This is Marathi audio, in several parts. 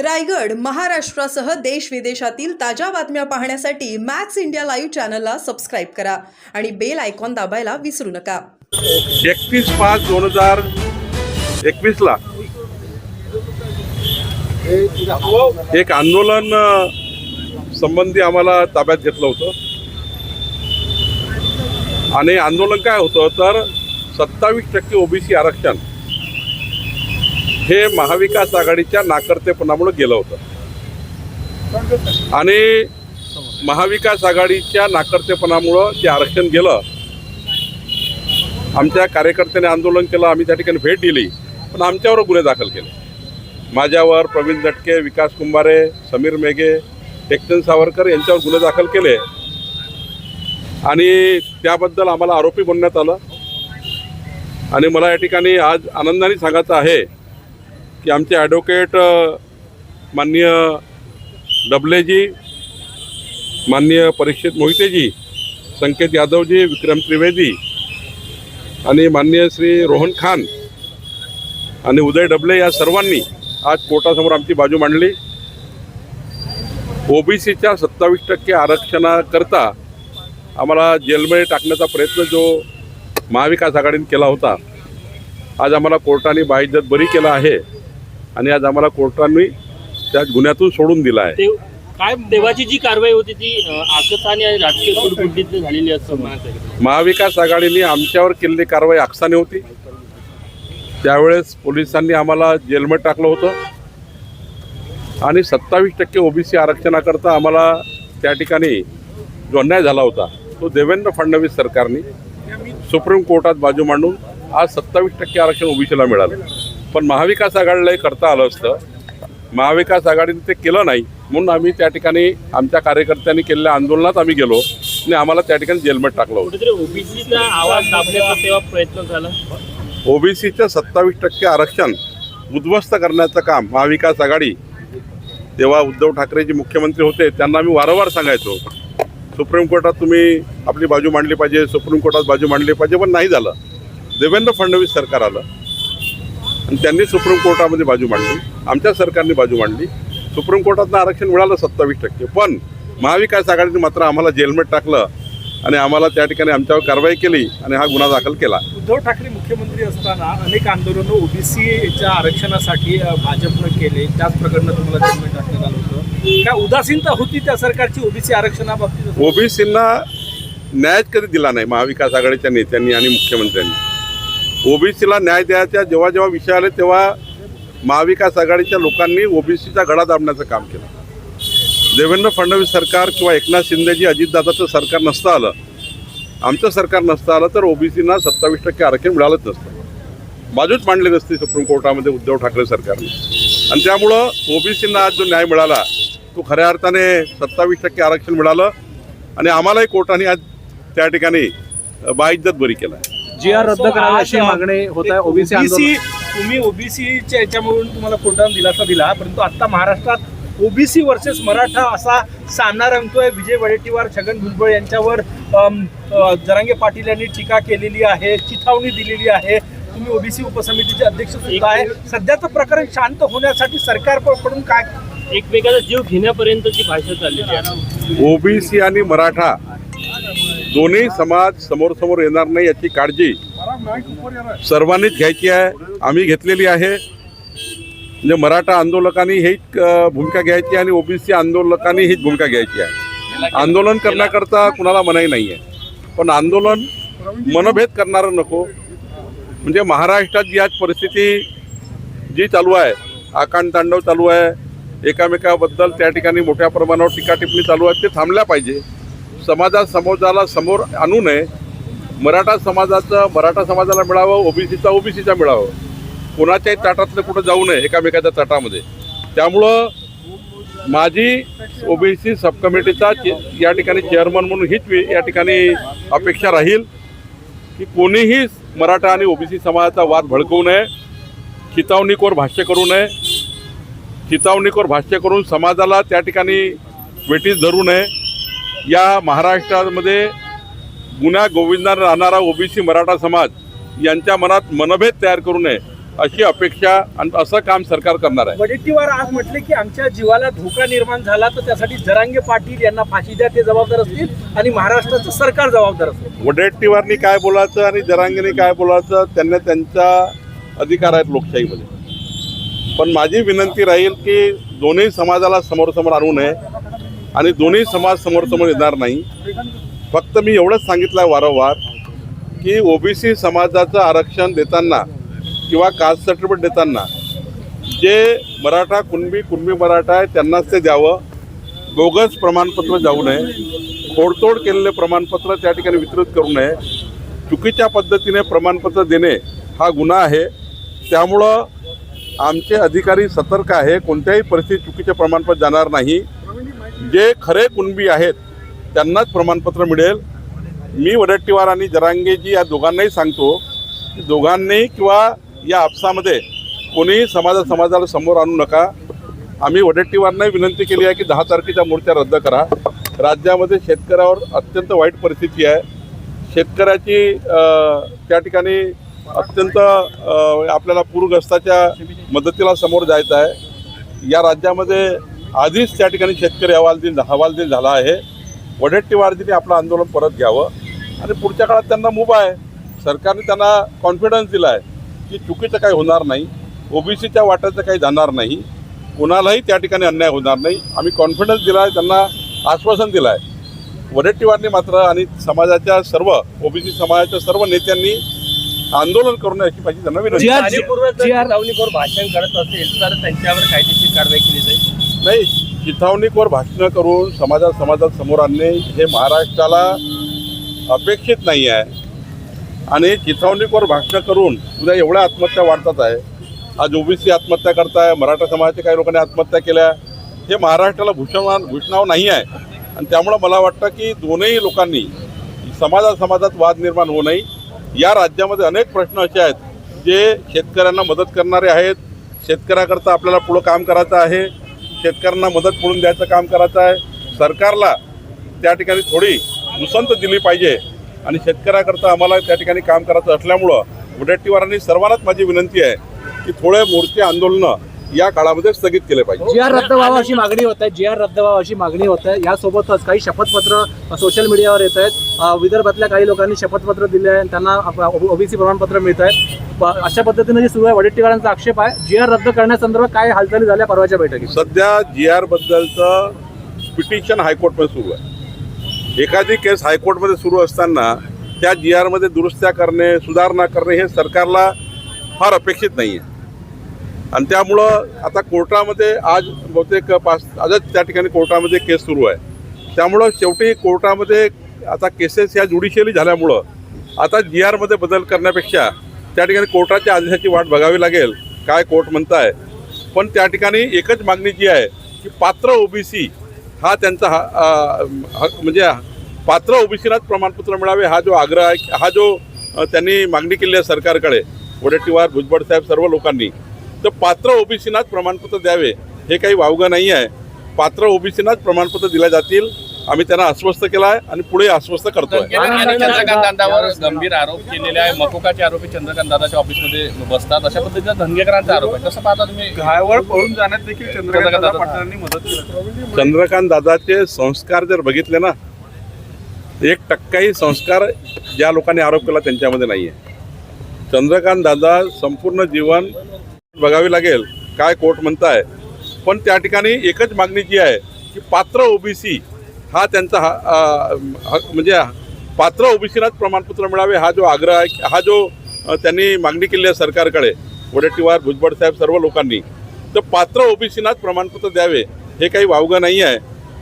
रायगड महाराष्ट्रासह देश विदेशातील ताज्या बातम्या पाहण्यासाठी मॅक्स इंडिया लाईव्ह चॅनलला सबस्क्राईब करा आणि बेल आयकॉन दाबायला विसरू नका. एकतीस पाच दोन हजार एकवीसला एक आंदोलन संबंधी आम्हाला ताब्यात घेतलं होतं. आणि आंदोलन काय होतं? तर सत्तावीस टक्के ओबीसी आरक्षण. हे महाविकास आघाडीच्या नाकर्तेपणामुळे गेलं होतं. आणि महाविकास आघाडीच्या नाकर्तेपणामुळं ते आरक्षण गेलं आमच्या कार्यकर्त्याने आंदोलन केलं आम्ही त्या ठिकाणी भेट दिली पण आमच्यावर गुन्हे दाखल केले. माझ्यावर प्रवीण दटके विकास कुंभारे समीर मेघे एकचंद सावरकर यांच्यावर गुन्हे दाखल केले. आणि त्याबद्दल आम्हाला आरोपी बनण्यात आलं. आणि मला या ठिकाणी आज आनंदाने सांगायचं आहे की आमचे ॲडव्होकेट माननीय डबलेजी माननीय परीक्षित मोहितेजी संकेत यादवजी विक्रम त्रिवेदी आणि माननीय श्री रोहन खान आणि उदय डबले या सर्वांनी आज कोर्टासमोर आमची बाजू मांडली. ओबीसीच्या सत्तावीस टक्के आरक्षणाकरता आम्हाला जेलमध्ये टाकण्याचा प्रयत्न जो महाविकास आघाडीने केला होता आज आम्हाला कोर्टाने बाईजत बरी केला आहे. आणि आज आम्हाला कोर्टाने त्या गुन्ह्यातून सोडून दिला आहे. काय देवाची जी कारवाई होती ती आकसाने आणि राजकीय कुलकुंडीत झालेली असं म्हणायचं महाविकास आघाडीने आमच्यावर केलेली कारवाई आक्षाने होती त्यावेळेस पोलिसांनी आम्हाला जेलमध्ये टाकलं होतं. आणि सत्तावीस टक्के ओबीसी आरक्षणाकरता आम्हाला त्या ठिकाणी जो अन्याय झाला होता तो देवेंद्र फडणवीस सरकारने सुप्रीम कोर्टात बाजू मांडून आज सत्तावीस टक्के आरक्षण ओबीसीला मिळालं. पण महाविकास आघाडीलाही करता आलं असतं. महाविकास आघाडीने ते केलं नाही. म्हणून आम्ही त्या ठिकाणी आमच्या कार्यकर्त्यांनी केलेल्या आंदोलनात आम्ही गेलो आणि आम्हाला त्या ठिकाणी जेलमध्ये टाकलं होतं. ओबीसीचा आवाज दाबण्याचा प्रयत्न झाला. ओबीसीचं सत्तावीस टक्के आरक्षण उद्ध्वस्त करण्याचं काम महाविकास आघाडी तेव्हा उद्धव ठाकरेजी मुख्यमंत्री होते त्यांना मी वारंवार सांगायचो. सुप्रीम कोर्टात तुम्ही आपली बाजू मांडली पाहिजे सुप्रीम कोर्टात बाजू मांडली पाहिजे पण नाही झालं. देवेंद्र फडणवीस सरकार आलं. आणि त्यांनी सुप्रीम कोर्टामध्ये बाजू मांडली. आमच्या सरकारने बाजू मांडली. सुप्रीम कोर्टातनं आरक्षण मिळालं सत्तावीस टक्के. पण महाविकास आघाडीने मात्र आम्हाला जेलमध्ये टाकलं आणि आम्हाला त्या ठिकाणी आमच्यावर कारवाई केली आणि हा गुन्हा दाखल केला. उद्धव ठाकरे मुख्यमंत्री असताना अनेक आंदोलनं ओबीसीच्या आरक्षणासाठी भाजपनं केले. त्याच प्रकरणात तुम्हाला जन्म टाकण्यात आलं होतं. काय उदासीनता होती त्या सरकारची ओबीसी आरक्षणाबाबतीत ओबीसींना न्यायच कधी दिला नाही महाविकास आघाडीच्या नेत्यांनी आणि मुख्यमंत्र्यांनी. ओबीसीला न्याय द्यायचा जेव्हा जेव्हा विषय आले तेव्हा महाविकास आघाडीच्या लोकांनी ओबीसीचा घडा दाबण्याचं काम केलं. देवेंद्र फडणवीस सरकार किंवा एकनाथ शिंदेजी अजितदादाचं सरकार नसतं आलं आमचं सरकार नसतं आलं तर ओबीसींना सत्तावीस टक्के आरक्षण मिळालंच नसतं. बाजूच मांडली नसती सुप्रीम कोर्टामध्ये उद्धव ठाकरे सरकारने. आणि त्यामुळं ओबीसींना आज जो न्याय मिळाला तो खऱ्या अर्थाने सत्तावीस टक्के आरक्षण मिळालं. आणि आम्हालाही कोर्टाने आज त्या ठिकाणी बाइज्जत बरी केला आहे जी आर रद्द करावी अशी मागणी होत आहे ओबीसी ओबीसी तुम्ही ओबीसीच्या याच्यामधून तुम्हाला कोर्टाने दिलासा दिला परंतु आता महाराष्ट्रात ओबीसी वर्सेस मराठा असा सामना रंगतोय. विजय वडेट्टीवार छगन भुजबळ यांच्यावर जरांगे पाटील यांनी टीका केलेली आहे चिथावणी दिलेली आहे. तुम्ही ओबीसी उपसमितीचे अध्यक्ष सुद्धा आहे. सध्याचं प्रकरण शांत होण्यासाठी सरकारकडून काय एकमेकाचा जीव घेण्यापर्यंतची भाषा चाललेली आहे. ओबीसी आणि मराठा दोन्ही समाज समोर समोर येणार नाही याची काळजी सर्वांनीच घ्यायची आहे. आम्ही घेतलेली आहे. म्हणजे मराठा आंदोलकांनी हीच भूमिका घ्यायची आणि ओबीसी आंदोलकांनी हीच भूमिका घ्यायची आहे. आंदोलन करण्याकरता कुणाला मनाई नाही आहे पण आंदोलन मनभेद करणारं नको. म्हणजे महाराष्ट्रात जी आज परिस्थिती जी चालू आहे आकांड तांडव चालू आहे एकामेकाबद्दल त्या ठिकाणी मोठ्या प्रमाणावर टीका टिप्पणी चालू आहे ते थांबल्या पाहिजे. समाजा समाजाला समोर आणू नये. मराठा समाजाचं मराठा समाजाला मिळावं ओबीसीचा ओबीसीचा मिळावं. कोणाच्याही ताटातलं कुठं जाऊ नये एकामेकाच्या ताटामध्ये. त्यामुळं माझी ओबीसी सब कमिटीचा चे- या ठिकाणी चेअरमन म्हणून हीच वे- या ठिकाणी अपेक्षा राहील की कोणीही मराठा आणि ओबीसी समाजाचा वाद भडकवू नये चितावणीकोर भाष्य करू नये. चितावणीकोर भाष्य करून समाजाला त्या ठिकाणी वेटीस धरू नये. या महाराष्ट्रामध्ये गुन्हा गोविंदानं राहणारा ओबीसी मराठा समाज यांच्या मनात मनभेद तयार करू नये अशी अपेक्षा आणि असं काम सरकार करणार आहे. वडेट्टीवार आज म्हटले की आमच्या जीवाला धोका निर्माण झाला तर त्यासाठी जरांगे पाटील यांना फाशी द्या ते जबाबदार असतील आणि महाराष्ट्राचं सरकार जबाबदार असेल. वडेट्टीवारनी काय बोलायचं आणि जरांगीने काय बोलायचं त्यांना त्यांचा अधिकार आहेत लोकशाहीमध्ये. पण माझी विनंती राहील की दोन्ही समाजाला समोर आणू नये. आणि दोन्ही समाज समोर समोर येणार नाही. फक्त मी एवढंच सांगितलं आहे वारंवार की ओबीसी समाजाचं आरक्षण देताना किंवा कास्ट सर्टिफिकेट देताना जे मराठा कुणबी कुणबी मराठा आहे त्यांनाच ते द्यावं. बोगस प्रमाणपत्र जाऊ नये. खोडतोड केलेले प्रमाणपत्र त्या ठिकाणी वितरित करू नये. चुकीच्या पद्धतीने प्रमाणपत्र देणे हा गुन्हा आहे. त्यामुळं आमचे अधिकारी सतर्क आहे. कोणत्याही परिस्थितीत चुकीचे प्रमाणपत्र जाणार नाही. जे खरे कुणबी आहेत त्यांनाच प्रमाणपत्र मिळेल. मी वडट्टीवार आणि जरांगेजी या दोघांनाही सांगतो की दोघांनी किंवा या आपसामध्ये कोणीही समाजा समाजाला समोर आणू नका. आम्ही वडट्टीवारांनाही विनंती केली आहे की दहा तारखेच्या मोर्चा रद्द करा. राज्यामध्ये शेतकऱ्यावर अत्यंत वाईट परिस्थिती आहे. शेतकऱ्याची त्या ठिकाणी अत्यंत आपल्याला पूरग्रस्ताच्या मदतीला समोर जायचं आहे. या राज्यामध्ये आधीच त्या ठिकाणी शेतकरी हवालदिल हवालदिल झाला आहे. वडेट्टीवारजीने आपलं आंदोलन परत घ्यावं. आणि पुढच्या काळात त्यांना मुभा आहे. सरकारने त्यांना कॉन्फिडन्स दिला आहे की चुकीचं काही होणार नाही. ओबीसीच्या वाट्याचं काही जाणार नाही. कोणालाही त्या ठिकाणी अन्याय होणार नाही. आम्ही कॉन्फिडन्स दिला आहे त्यांना आश्वासन दिलं आहे. वडेट्टीवारनी मात्र आणि समाजाच्या सर्व ओबीसी समाजाच्या सर्व नेत्यांनी आंदोलन करू नये अशी माझी त्यांना विनंती भाषण करत असेल तर त्यांच्यावर कायदेशीर कारवाई केली जाईल. नाही चिथावणीवर भाषणं करून समाजा समाजात समोर आणणे हे महाराष्ट्राला अपेक्षित नाही आहे. आणि चिथावणीकवर भाषणं करून उद्या एवढ्या आत्महत्या वाढतात आहे. आज ओबीसी आत्महत्या करताय मराठा समाजाच्या काही लोकांनी आत्महत्या केल्या. हे महाराष्ट्राला भूषण भूषणाव नाही आहे. आणि त्यामुळं मला वाटतं की दोनही लोकांनी समाजा समाजात वाद निर्माण होऊ नये. या राज्यामध्ये अनेक प्रश्न असे आहेत जे शेतकऱ्यांना मदत करणारे आहेत. शेतकऱ्याकरता आपल्याला पुढं काम करायचं आहे. शेतकऱ्यांना मदत मिळून द्यायचं काम करायचं आहे. सरकारला त्या ठिकाणी थोडी मुसंत दिली पाहिजे. आणि शेतकऱ्याकरता आम्हाला त्या ठिकाणी काम करायचं असल्यामुळं वडेट्टीवारांनी सर्वांनाच माझी विनंती आहे की थोडे मोर्चे आंदोलनं या काळामध्ये स्थगित केले पाहिजे. जी आर रद्द व्हावा अशी मागणी होत आहे जी आर रद्द व्हावा अशी मागणी होत आहे यासोबतच काही शपथपत्र सोशल मीडियावर येत आहेत. विदर्भातल्या काही लोकांनी शपथपत्र दिले आहे त्यांना ओबीसी प्रमाणपत्र मिळत आहेत अशा पद्धतीने जे सुरू आहे वडेट्टीवारांचा आक्षेप आहे. जी आर रद्द करण्यासंदर्भात काय हालचाली झाल्या परवाच्या बैठकीत? सध्या जी आर बद्दलचं पिटिशन हायकोर्टमध्ये सुरू आहे. एखादी केस हायकोर्टमध्ये सुरू असताना त्या जी आरमध्ये दुरुस्त्या करणे सुधारणा करणे हे सरकारला फार अपेक्षित नाही आहे आणि त्यामुळं आता कोर्टामध्ये आज बहुतेक पाच आजच त्या ठिकाणी कोर्टामध्ये केस सुरू आहे. त्यामुळं शेवटी कोर्टामध्ये आता केसेस ह्या ज्युडिशियली झाल्यामुळं आता जी आरमध्ये बदल करण्यापेक्षा त्या ठिकाणी कोर्टाच्या आदेशाची वाट बघावी लागेल काय कोर्ट म्हणताय. पण त्या ठिकाणी एकच मागणी जी आहे की पात्र ओबीसी हा त्यांचा हा हक म्हणजे पात्र ओबीसीलाच प्रमाणपत्र मिळावे हा जो आग्रह आहे हा जो त्यांनी मागणी केली आहे सरकारकडे. वडेट्टीवार भुजबळ साहेब सर्व लोकांनी. तर पात्र ओबीसीनाच प्रमाणपत्र द्यावे हे काही वावगं नाही आहे. पात्र ओबीसीनाच प्रमाणपत्र दिल्या जातील. आम्ही त्यांना अस्वस्थ केलं आहे आणि पुढे अस्वस्थ करतोय. चंद्रकांत दादावर गंभीर आरोप केलेले आहे. मकोकाचे आरोपी चंद्रकांत दादाच्या ऑफिसमध्ये बसतात. अशा पद्धतीचा धनगेकरांचा आरोप आहे. कसं पाहता तुम्ही? घायवळ पळून जाण्यात देखील चंद्रकांत दादा पाटलांनी मदत केली. चंद्रकांत दादाचे संस्कार जर बघितले ना एक टक्काही संस्कार ज्या लोकांनी आरोप केला त्यांच्यामध्ये नाही आहे चंद्रकांत दादा संपूर्ण जीवन बघावी लागेल काय कोर्ट म्हणताय. पण त्या ठिकाणी एकच मागणी जी आहे की पात्र ओबीसी हा त्यांचा हा म्हणजे पात्र ओबीसीलाच प्रमाणपत्र मिळावे हा जो आग्रह आहे हा जो त्यांनी मागणी केली आहे सरकारकडे वडेट्टीवार भुजबळ साहेब सर्व लोकांनी तर पात्र ओबीसीनाच प्रमाणपत्र द्यावे हे काही वावगं नाही आहे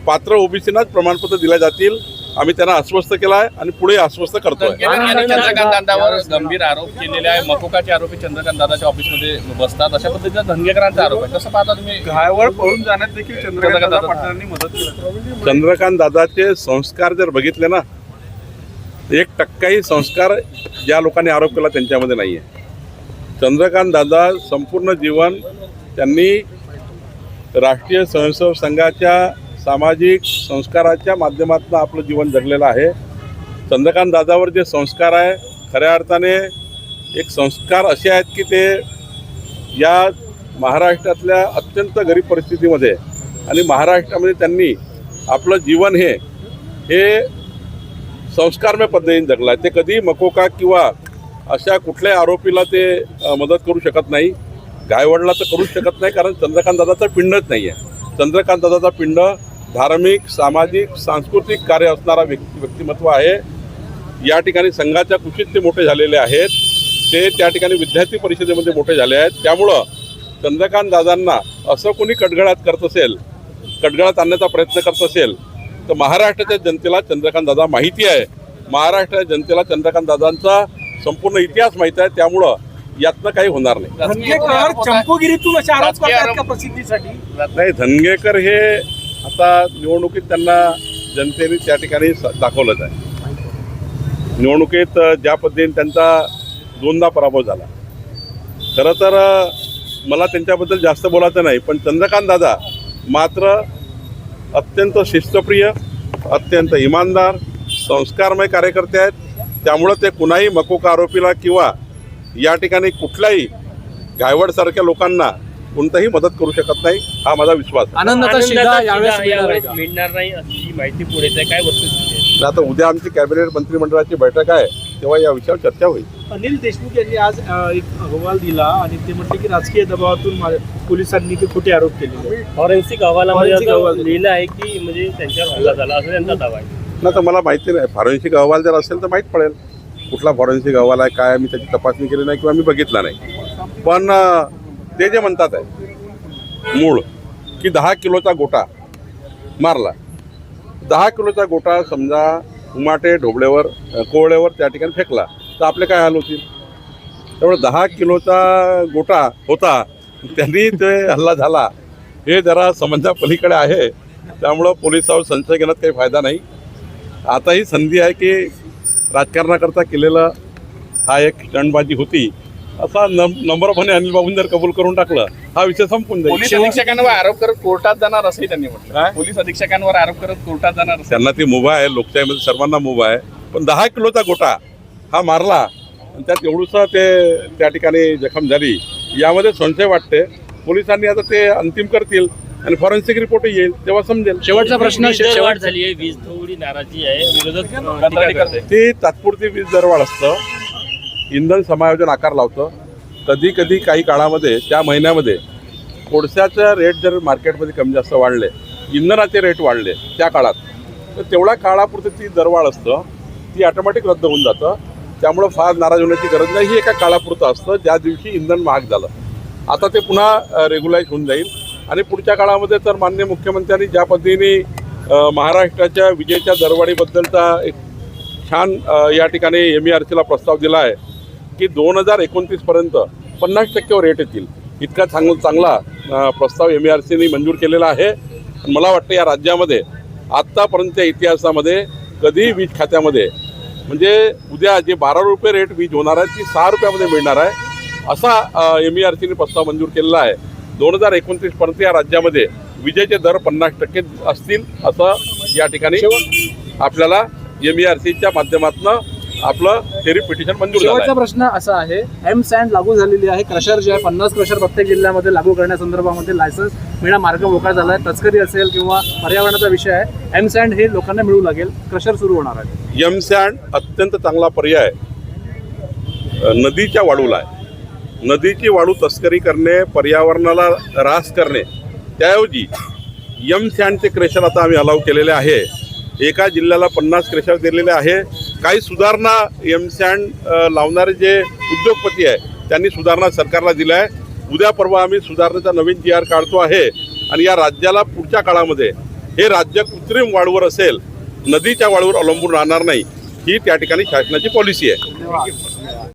पात्र ओबीसीनाच प्रमाणपत्र दिल्या जातील आम्ही त्यांना अस्वस्थ केलं आहे आणि पुढे अस्वस्थ करतोय. चंद्रकांत दादावर गंभीर आरोप केलेले आहे. मकोकाचे आरोपी चंद्रकांत दादाच्या ऑफिसमध्ये बसतात. अशा पद्धतीचा धनगेकरांचा आरोप आहे. कसं पाहता तुम्ही? घायवळ पळून जाण्यात देखील चंद्रकांत पाटलांनी मदत केली. चंद्रकांत दादाचे संस्कार जर बघितले ना एक टक्काही संस्कार ज्या लोकांनी आरोप केला त्यांच्यामध्ये नाही आहे चंद्रकांत दादा संपूर्ण जीवन त्यांनी राष्ट्रीय स्वयंसेवक संघाच्या सामाजिक संस्काराच्या माध्यमातून आपलं जीवन जगलेलं आहे. चंद्रकांत दादावर जे संस्कार आहे खऱ्या अर्थाने एक संस्कार असे आहेत की ते या महाराष्ट्रातल्या अत्यंत गरीब परिस्थितीमध्ये आणि महाराष्ट्रामध्ये त्यांनी आपलं जीवन हे हे संस्कारमय पद्धतीने जगलं आहे. ते कधी मकोका किंवा अशा कुठल्याही आरोपीला ते मदत करू शकत नाही. गायवडला तर करूच शकत नाही कारण चंद्रकांत दादाचं पिंडच नाही आहे चंद्रकांत दादाचा पिंड धार्मिक सामाजिक सांस्कृतिक कार्य असणारा व्यक्ती व्यक्तिमत्व आहे. या ठिकाणी संघाच्या कुशीत ते मोठे झालेले आहेत. ते त्या ठिकाणी विद्यार्थी परिषदेमध्ये मोठे झाले आहेत. त्यामुळं चंद्रकांत दादांना असं कोणी कटगळात करत असेल कटगळात आणण्याचा प्रयत्न करत असेल तर महाराष्ट्राच्या जनतेला चंद्रकांत दादा माहिती आहे. महाराष्ट्राच्या जनतेला चंद्रकांत दादांचा संपूर्ण इतिहास माहिती आहे. त्यामुळं यातनं काही होणार नाही. धनगेकर चंपोगिरीतून आरोप करतात का प्रसिद्धीसाठी? नाही धनगेकर हे आता निवडणुकीत त्यांना जनतेने त्या ठिकाणी स- दाखवलंच आहे. निवडणुकीत ज्या पद्धतीने त्यांचा दोनदा पराभव झाला. खरं तर मला त्यांच्याबद्दल जास्त बोलायचं नाही पण चंद्रकांत दादा मात्र अत्यंत शिस्तप्रिय अत्यंत इमानदार संस्कारमय कार्यकर्ते आहेत. त्यामुळं ते कुणाही मकोका आरोपीला किंवा या ठिकाणी कुठल्याही गायवडसारख्या लोकांना कोणताही मदत करू शकत नाही हा माझा विश्वास आहे. आनंदाचा शिधा आनंदाचा यावेळेस शिधा मिळणार आहे यावेळेस का? मिळणार नाही अशी माहिती पुढे काय वस्तुस्थिती आहे? आणि आता उद्या आमची कॅबिनेट मंत्रिमंडळाची बैठक आहे तेव्हा या विषयावर चर्चा होईल. अनिल देशमुख यांनी आज अ, एक अहवाल दिला आणि ते म्हटले की राजकीय दबावातून मा- पोलिसांनी ते खोटे आरोप केले फॉरेन्सिक अहवालामध्ये असं अहवाल. लिहिलं आहे की म्हणजे त्यांच्यावर हल्ला झाला असं त्यांचा दावा आहे. ना तर मला माहिती नाही. फॉरेन्सिक अहवाल जर असेल तर माहीत पडेल. कुठला फॉरेन्सिक अहवाल आहे काय आहे, मी त्याची तपासणी केली नाही किंवा मी बघितला नाही. पण अं, ते जे म्हणतात आहे. मूळ की दहा किलोचा गोटा मारला. दहा किलोचा गोटा समजा उमाटे ढोबळेवर कोवळेवर त्या ठिकाणी फेकला तर आपले काय हाल होतील? त्यामुळे दहा किलोचा गोटा होता त्यांनी ते हल्ला झाला. हे जरा समजा पलीकडे आहे त्यामुळं पोलिसावर संशय घेण्यात काही फायदा नाही. आता ही संधी आहे की राजकारणाकरता केलेलं हा एक स्टंटबाजी होती. असा नम नम्रपणे अनिल बाबून जर कबूल करून टाकलं हा विषय संपून पोलीस जाईल अधीक्षकांवर आरोप करत कोर्टात जाणार असंही त्यांनी म्हटलं? पोलीस अधीक्षकांवर आरोप करत कोर्टात जाणार असं. त्यांना ती मुभा आहे लोकशाहीमध्ये सर्वांना मुभा आहे. पण दहा किलोचा गोटा हा मारला आणि त्यात एवढंसं ते त्या ठिकाणी जखम झाली. यामध्ये संशय वाटते. पोलिसांनी आता ते अंतिम करतील आणि फॉरेन्सिक रिपोर्ट येईल तेव्हा समजेल. शेवटचा प्रश्न शेवट झाली आहे वीज थोडी नाराजी आहे विरोधक ती तात्पुरती वीज दरवाढ असतं. इंधन समायोजन आकार लावतं. कधी कधी काही काळामध्ये त्या महिन्यामध्ये कोळशाचा रेट जर मार्केटमध्ये कमी जास्त वाढले इंधनाचे रेट वाढले त्या काळात तर तेवढ्या काळापुरतं ती दरवाढ असतं. ती ऑटोमॅटिक रद्द होऊन जातं. त्यामुळं फार नाराज होण्याची गरज नाही. ही एका काळापुरतं असतं. ज्या दिवशी इंधन महाग झालं. आता ते पुन्हा रेग्युलाईज होऊन जाईल. आणि पुढच्या काळामध्ये तर मान्य मुख्यमंत्र्यांनी ज्या पद्धतीने महाराष्ट्राच्या विजेच्या दरवाढीबद्दलचा एक छान या ठिकाणी एम ई आर सीला प्रस्ताव दिला आहे. की दोन हजार एकोणतीसपर्यंत पन्नास टक्केवर रेट येतील. इतका चांगला चांगला प्रस्ताव एम ई आर सीने मंजूर केलेला आहे. मला वाटतं या राज्यामध्ये आत्तापर्यंतच्या इतिहासामध्ये कधी वीज खात्यामध्ये म्हणजे उद्या जे बारा रुपये रेट वीज होणार आहे ती सहा रुपयामध्ये मिळणार आहे. असा एम ई आर सीने प्रस्ताव मंजूर केलेला आहे. दोन हजार एकोणतीसपर्यंत या राज्यामध्ये विजेचे दर पन्नास टक्के असतील असं या ठिकाणी आपल्याला एम ई आर सीच्या माध्यमातून आपलं थेरी पिटिशन मंजूर शेवटचा. प्रश्न असा आहे एम सँड लागू झालेली आहे क्रशर जे आहे पन्नास क्रशर प्रत्येक जिल्ह्यामध्ये लागू करण्यासंदर्भामध्ये लायसन्स मिळणं मार्ग मोकळा झाला आहे. तस्करी असेल किंवा पर्यावरणाचा विषय आहे एम सँड हे लोकांना मिळू लागेल क्रशर सुरू होणार आहे. एम सँड अत्यंत चांगला पर्याय अ, नदीच्या वाळूला आहे. नदीची वाळू तस्करी करणे पर्यावरणाला ऱ्हास करणे त्याऐवजी यम सँडचे क्रेशर आता आम्ही अलाव केलेले आहे. एका जिल्ह्याला पन्नास क्रेशर दिलेले आहे. काही सुधारणा एम सँड लावणारे जे उद्योगपती आहे त्यांनी सुधारणा सरकारला दिल्या. आहे उद्या परवा आम्ही सुधारणेचा नवीन जी आर काढतो आहे. आणि या राज्याला पुढच्या काळामध्ये हे राज्य कृत्रिम वाळूवर असेल नदीच्या वाळूवर अवलंबून राहणार नाही ही त्या ठिकाणी शासनाची पॉलिसी आहे.